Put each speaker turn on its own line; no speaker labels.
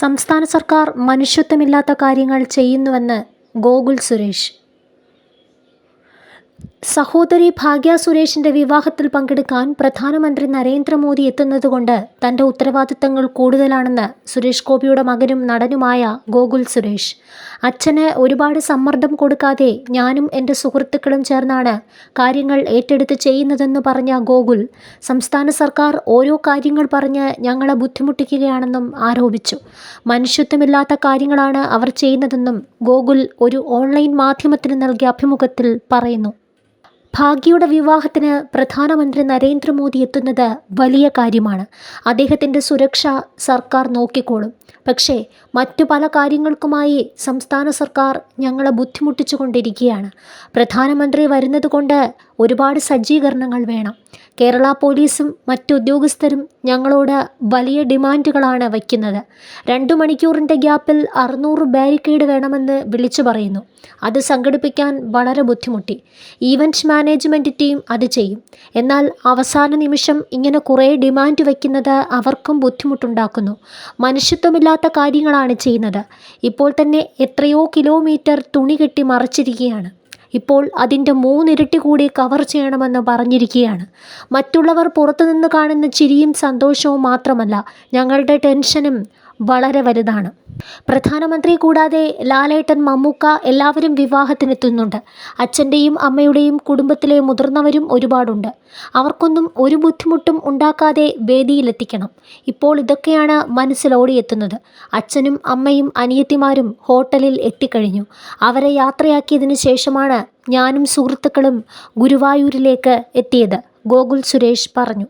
സംസ്ഥാന സർക്കാർ മനുഷ്യത്വമില്ലാത്ത കാര്യങ്ങൾ ചെയ്യുന്നുവെന്ന് ഗോകുൽ സുരേഷ്. സഹോദരി ഭാഗ്യ സുരേഷിന്റെ വിവാഹത്തിൽ പങ്കെടുക്കാൻ പ്രധാനമന്ത്രി നരേന്ദ്രമോദി എത്തുന്നതുകൊണ്ട് തന്റെ ഉത്തരവാദിത്തങ്ങൾ കൂടുതലാണെന്ന് സുരേഷ് ഗോപിയുടെ മകനും നടനുമായ ഗോകുൽ സുരേഷ്. അച്ഛന് ഒരുപാട് സമ്മർദ്ദം കൊടുക്കാതെ ഞാനും എന്റെ സുഹൃത്തുക്കളും ചേർന്നാണ് കാര്യങ്ങൾ ഏറ്റെടുത്ത് ചെയ്യുന്നതെന്ന് പറഞ്ഞ ഗോകുൽ സംസ്ഥാന സർക്കാർ ഓരോ കാര്യങ്ങൾ പറഞ്ഞ് ഞങ്ങളെ ബുദ്ധിമുട്ടിക്കുകയാണെന്നും ആരോപിച്ചു. മനുഷ്യത്വമില്ലാത്ത കാര്യങ്ങളാണ് അവർ ചെയ്യുന്നതെന്നും ഗോകുൽ ഒരു ഓൺലൈൻ മാധ്യമത്തിന് നൽകിയ അഭിമുഖത്തിൽ പറയുന്നു. ഭാഗ്യയുടെ വിവാഹത്തിന് പ്രധാനമന്ത്രി നരേന്ദ്രമോദി എത്തുന്നത് വലിയ കാര്യമാണ്. അദ്ദേഹത്തിന്റെ സുരക്ഷ സർക്കാർ നോക്കിക്കോളും. പക്ഷേ മറ്റു പല കാര്യങ്ങൾക്കുമായി സംസ്ഥാന സർക്കാർ ഞങ്ങളെ ബുദ്ധിമുട്ടിച്ചു കൊണ്ടിരിക്കുകയാണ് പ്രധാനമന്ത്രി വരുന്നത് കൊണ്ട് ഒരുപാട് സജ്ജീകരണങ്ങൾ വേണം. കേരള പോലീസും മറ്റു ഉദ്യോഗസ്ഥരും ഞങ്ങളോട് വലിയ ഡിമാൻഡുകളാണ് വയ്ക്കുന്നത്. രണ്ടു മണിക്കൂറിന്റെ ഗ്യാപ്പിൽ അറുന്നൂറ് ബാരിക്കേഡ് വേണമെന്ന് വിളിച്ചു പറയുന്നു. അത് സംഘടിപ്പിക്കാൻ വളരെ ബുദ്ധിമുട്ടി. ഈവന്റ് മാനേജ്മെന്റ് ടീം അത് ചെയ്യും. എന്നാൽ അവസാന നിമിഷം ഇങ്ങനെ കുറേ ഡിമാൻഡ് വയ്ക്കുന്നത് അവർക്കും ബുദ്ധിമുട്ടുണ്ടാക്കുന്നു. മനുഷ്യത്വമില്ലാത്ത കാര്യങ്ങളാണ് ചെയ്യുന്നത്. ഇപ്പോൾ തന്നെ എത്രയോ കിലോമീറ്റർ തുണി കെട്ടി മറച്ചിരിക്കുകയാണ്. ഇപ്പോൾ അതിന്റെ മൂന്നിരട്ടി കൂടി കവർ ചെയ്യണമെന്ന് പറഞ്ഞിരിക്കുകയാണ്. മറ്റുള്ളവർ പുറത്തുനിന്ന് കാണുന്ന ചിരിയും സന്തോഷവും മാത്രമല്ല ഞങ്ങളുടെ ടെൻഷനും വളരെ വലുതാണ്. പ്രധാനമന്ത്രി കൂടാതെ ലാലേട്ടൻ മമ്മൂക്ക എല്ലാവരും വിവാഹത്തിനെത്തുന്നുണ്ട്. അച്ഛന്റെയും അമ്മയുടെയും കുടുംബത്തിലെ മുതിർന്നവരും ഒരുപാടുണ്ട്. അവർക്കൊന്നും ഒരു ബുദ്ധിമുട്ടും ഉണ്ടാക്കാതെ വേദിയിലെത്തിക്കണം. ഇപ്പോൾ ഇതൊക്കെയാണ് മനസ്സിലോടിയെത്തുന്നത് അച്ഛനും അമ്മയും അനിയത്തിമാരും ഹോട്ടലിൽ എത്തിക്കഴിഞ്ഞു. അവരെ യാത്രയാക്കിയതിനു ശേഷമാണ് ഞാനും സുഹൃത്തുക്കളും ഗുരുവായൂരിലേക്ക് എത്തിയത് ഗോകുൽ സുരേഷ് പറഞ്ഞു.